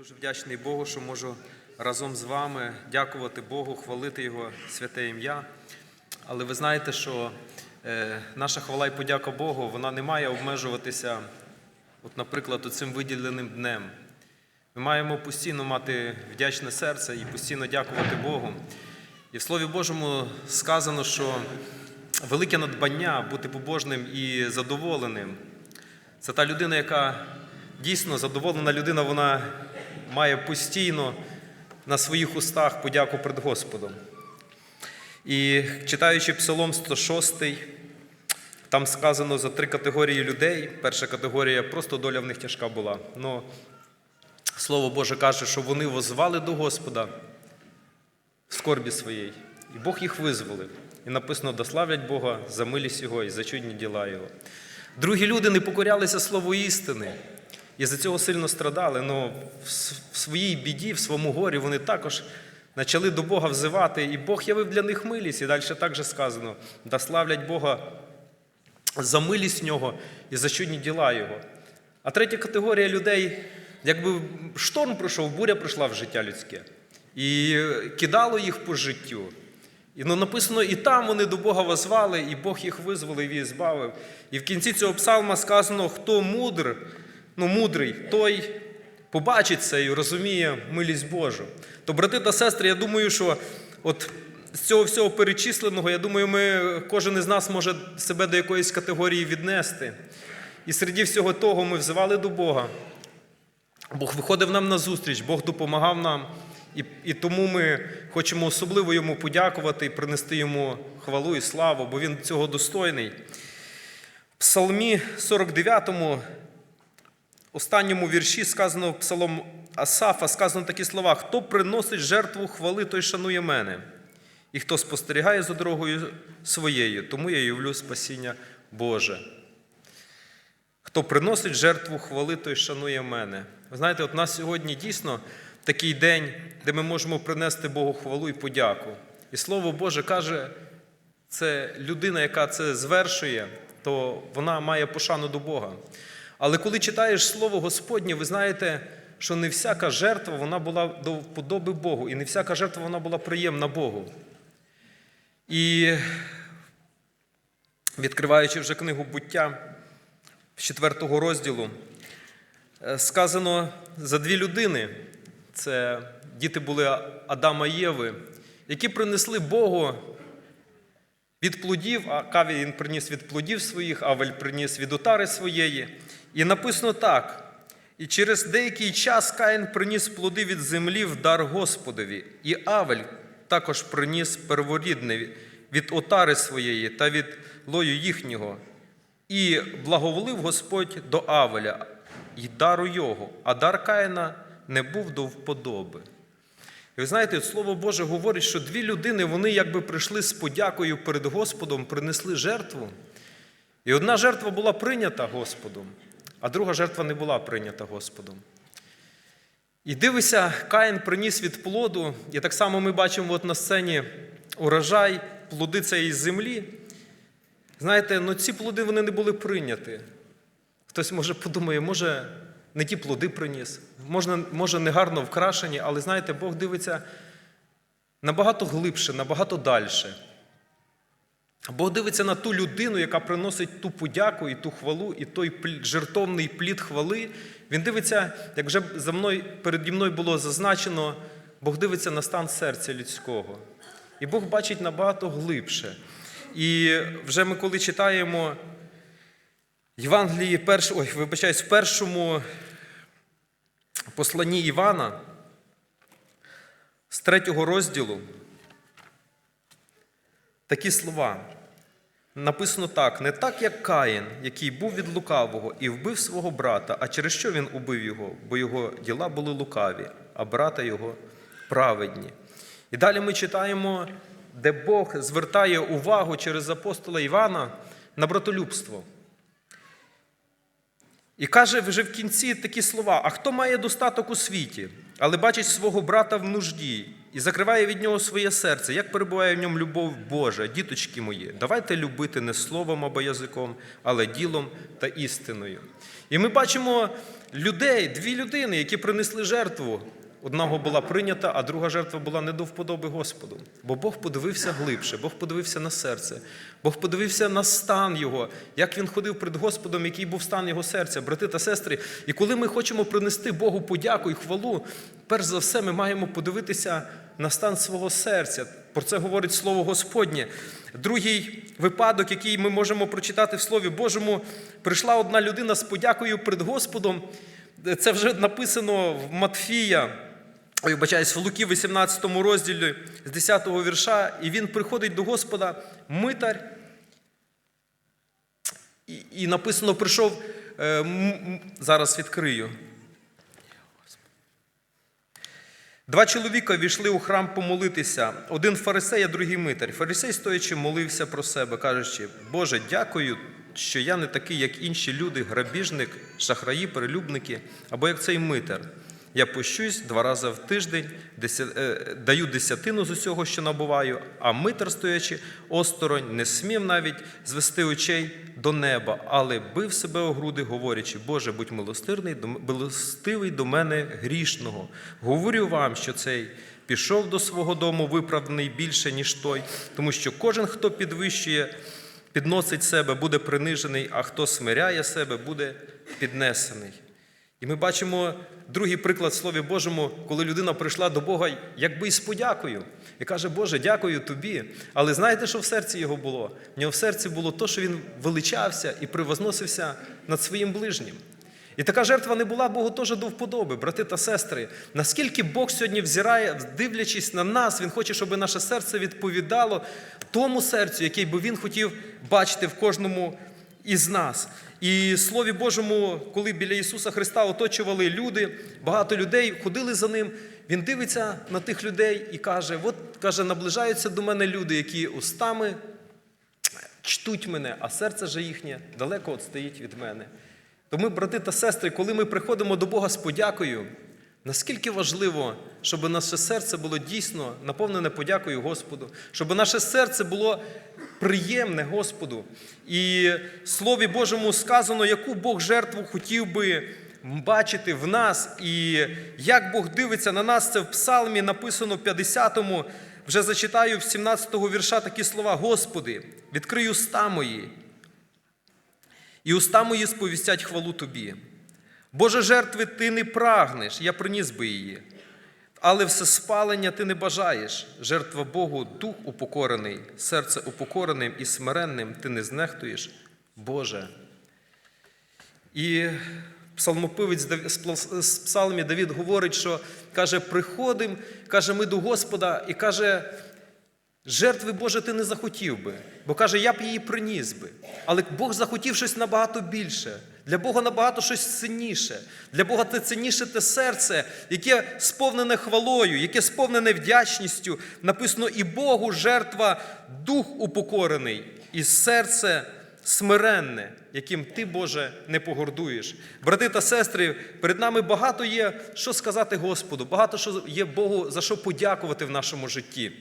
Дуже вдячний Богу, що можу разом з вами дякувати Богу, хвалити Його святе ім'я. Але ви знаєте, що е, наша хвала і подяка Богу, вона не має обмежуватися, от, наприклад, цим виділеним днем. Ми маємо постійно мати вдячне серце і постійно дякувати Богу. І в Слові Божому сказано, що велике надбання бути побожним і задоволеним. Це та людина, яка дійсно задоволена людина, вона має постійно на своїх устах подяку перед Господом. І читаючи Псалом 106, там сказано за три категорії людей. Перша категорія просто доля в них тяжка була. Но Слово Боже каже, що вони возвали до Господа в скорбі своєї, і Бог їх визволив. І написано: дославлять Бога за милість Його і за чудні діла Його. Другі люди не покорялися слову істини і за цього сильно страдали. але в своїй біді, в своєму горі вони також почали до Бога взивати, і Бог явив для них милість. І далі так же сказано: дославлять Бога за милість Нього і за чудні діла Його. А третя категорія людей, якби шторм пройшов, буря прийшла в життя людське, і кидало їх по життю. І ну, написано, і там вони до Бога возвали, і Бог їх визволив і збавив. І в кінці цього псалма сказано, хто мудр, ну, мудрий, той побачить це і розуміє милість Божу. То, брати та сестри, я думаю, що от з цього всього перечисленого, я думаю, ми, кожен із нас може себе до якоїсь категорії віднести. І серед всього того ми взивали до Бога. Бог виходив нам на зустріч, Бог допомагав нам. І і тому ми хочемо особливо йому подякувати і принести йому хвалу і славу, бо він цього достойний. В Псалмі 49, останньому вірші сказано Псалом Асафа, сказано такі слова: хто приносить жертву хвали, той шанує мене. І хто спостерігає за дорогою своєю, тому я явлю спасіння Боже. Хто приносить жертву хвали, той шанує мене. Ви знаєте, от у нас сьогодні дійсно такий день, де ми можемо принести Богу хвалу і подяку. І Слово Боже каже, це людина, яка це звершує, то вона має пошану до Бога. Але коли читаєш Слово Господнє, ви знаєте, що не всяка жертва вона була до вподоби Богу, і не всяка жертва вона була приємна Богу. І відкриваючи вже книгу буття з 4 розділу, сказано за дві людини. Це діти були Адама і Єви, які принесли Богу від плодів, а Каві він приніс від плодів своїх, Авель приніс від отари своєї. І написано так: і через деякий час Каїн приніс плоди від землі в дар Господові, і Авель також приніс перворідне від отари своєї та від лою їхнього. І благоволив Господь до Авеля і дару його, а дар Каїна не був до вподоби. І ви знаєте, Слово Боже говорить, що дві людини вони якби прийшли з подякою перед Господом, принесли жертву. І одна жертва була прийнята Господом, а друга жертва не була прийнята Господом. І дивися, Каїн приніс від плоду, і так само ми бачимо от на сцені урожай, плоди цієї землі. Знаєте, ну ці плоди вони не були прийняті. Хтось може подумає, може, не ті плоди приніс, може, може негарно вкрашені, але знаєте, Бог дивиться набагато глибше, набагато далі. Бог дивиться на ту людину, яка приносить ту подяку і ту хвалу, і той жертовний плід хвали. Він дивиться, як вже за мною, переді мною було зазначено, Бог дивиться на стан серця людського. І Бог бачить набагато глибше. І вже ми коли читаємо Євангелії, перш, ой, вибачаюсь, в першому посланні Івана з третього розділу такі слова. Написано так: не так, як Каїн, який був від лукавого і вбив свого брата, а через що він убив його? Бо його діла були лукаві, а брата його праведні. І далі ми читаємо, де Бог звертає увагу через апостола Івана на братолюбство. І каже вже в кінці такі слова: а хто має достаток у світі, але бачить свого брата в нужді і закриває від нього своє серце, як перебуває в ньому любов Божа, діточки мої, давайте любити не словом або язиком, але ділом та істиною. І ми бачимо людей, дві людини, які принесли жертву. Одного була прийнята, а друга жертва була не до вподоби Господу. Бо Бог подивився глибше, Бог подивився на серце, Бог подивився на стан його, як він ходив перед Господом, який був стан його серця, брати та сестри. І коли ми хочемо принести Богу подяку і хвалу, перш за все, ми маємо подивитися на стан свого серця. Про це говорить Слово Господнє. Другий випадок, який ми можемо прочитати в Слові Божому, прийшла одна людина з подякою перед Господом. Це вже написано в Матфія, ой, вибачаюсь, в Луки, 18 розділі з 10 вірша, і він приходить до Господа, митар, і, і написано, прийшов, е, зараз відкрию. Два чоловіка війшли у храм помолитися. Один фарисей, а другий митар. Фарисей, стоячи, молився про себе, кажучи: Боже, дякую, що я не такий, як інші люди, грабіжник, шахраї, перелюбники, або як цей митар. Я пощусь два рази в тиждень, е, даю десятину з усього, що набуваю, а митар, стоячи осторонь, не смів навіть звести очей до неба, але бив себе у груди, говорячи: Боже, будь милостивий милостивий до мене грішного. Говорю вам, що цей пішов до свого дому виправданий більше, ніж той, тому що кожен, хто підвищує, підносить себе, буде принижений, а хто смиряє себе, буде піднесений. І ми бачимо другий приклад в Слові Божому, коли людина прийшла до Бога якби із подякою. І каже, Боже, дякую тобі. Але знаєте, що в серці його було? В нього в серці було то, що він величався і превозносився над своїм ближнім. І така жертва не була Богу теж до вподоби, брати та сестри. Наскільки Бог сьогодні взирає, дивлячись на нас, Він хоче, щоб наше серце відповідало тому серцю, який би він хотів бачити в кожному із нас. І Слові Божому, коли біля Ісуса Христа оточували люди, багато людей ходили за ним. Він дивиться на тих людей і каже: от каже, наближаються до мене люди, які устами чтуть мене, а серце же їхнє далеко відстоїть від мене. Тому, брати та сестри, коли ми приходимо до Бога з подякою, наскільки важливо, щоб наше серце було дійсно наповнене подякою Господу, щоб наше серце було приємне Господу. І Слові Божому сказано, яку Бог жертву хотів би бачити в нас, і як Бог дивиться на нас, це в Псалмі написано в 50-му, вже зачитаю в 17-го вірша такі слова: Господи, відкрий уста мої, і уста мої сповістять хвалу Тобі. Боже, жертви ти не прагнеш, я приніс би її. Але все спалення ти не бажаєш. Жертва Богу, дух упокорений, серце упокореним і смиренним ти не знехтуєш, Боже. І псалмопивець з псалмі Давід говорить, що каже, приходимо, каже, ми до Господа, і каже, Жертви Боже ти не захотів би, бо каже, я б її приніс би. Але Бог захотів щось набагато більше. Для Бога набагато щось цінніше. Для Бога це цінніше те серце, яке сповнене хвалою, яке сповнене вдячністю. Написано, і Богу жертва дух упокорений, і серце смиренне, яким ти, Боже, не погордуєш. Брати та сестри, перед нами багато є, що сказати Господу, багато що є Богу за що подякувати в нашому житті.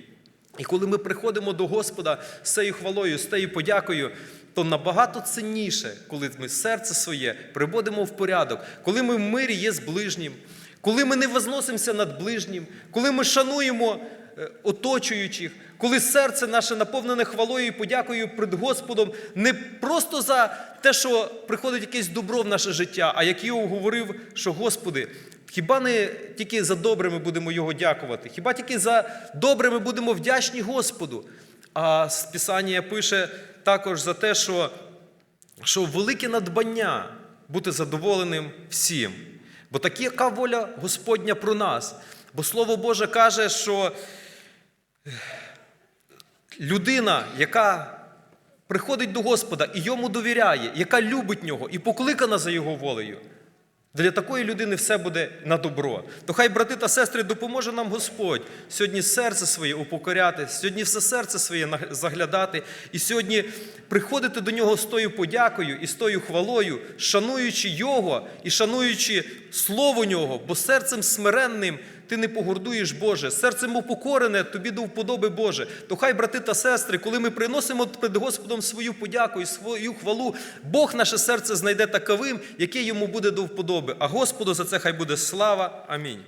І коли ми приходимо до Господа з цією хвалою, з цією подякою, то набагато цінніше, коли ми серце своє приводимо в порядок, коли ми в мирі є з ближнім, коли ми не возносимося над ближнім, коли ми шануємо е, оточуючих, коли серце наше наповнене хвалою і подякою перед Господом не просто за те, що приходить якесь добро в наше життя, а як Йов говорив, що Господи, Хіба не тільки за добре ми будемо Його дякувати? Хіба тільки за добре ми будемо вдячні Господу? А Писання пише також за те, що, що велике надбання бути задоволеним всім. Бо така воля Господня про нас. Бо Слово Боже каже, що людина, яка приходить до Господа і йому довіряє, яка любить нього і покликана за його волею, для такої людини все буде на добро. То хай, брати та сестри, допоможе нам Господь сьогодні серце своє упокоряти, сьогодні все серце своє заглядати, і сьогодні приходити до нього з тою подякою і з тою хвалою, шануючи Його і шануючи Слово Нього, бо серцем смиренним ти не погордуєш, Боже, серцем упокорене, тобі до вподоби, Боже. То хай, брати та сестри, коли ми приносимо перед Господом свою подяку і свою хвалу, Бог наше серце знайде таковим, яке йому буде до вподоби. А Господу за це хай буде слава. Амінь.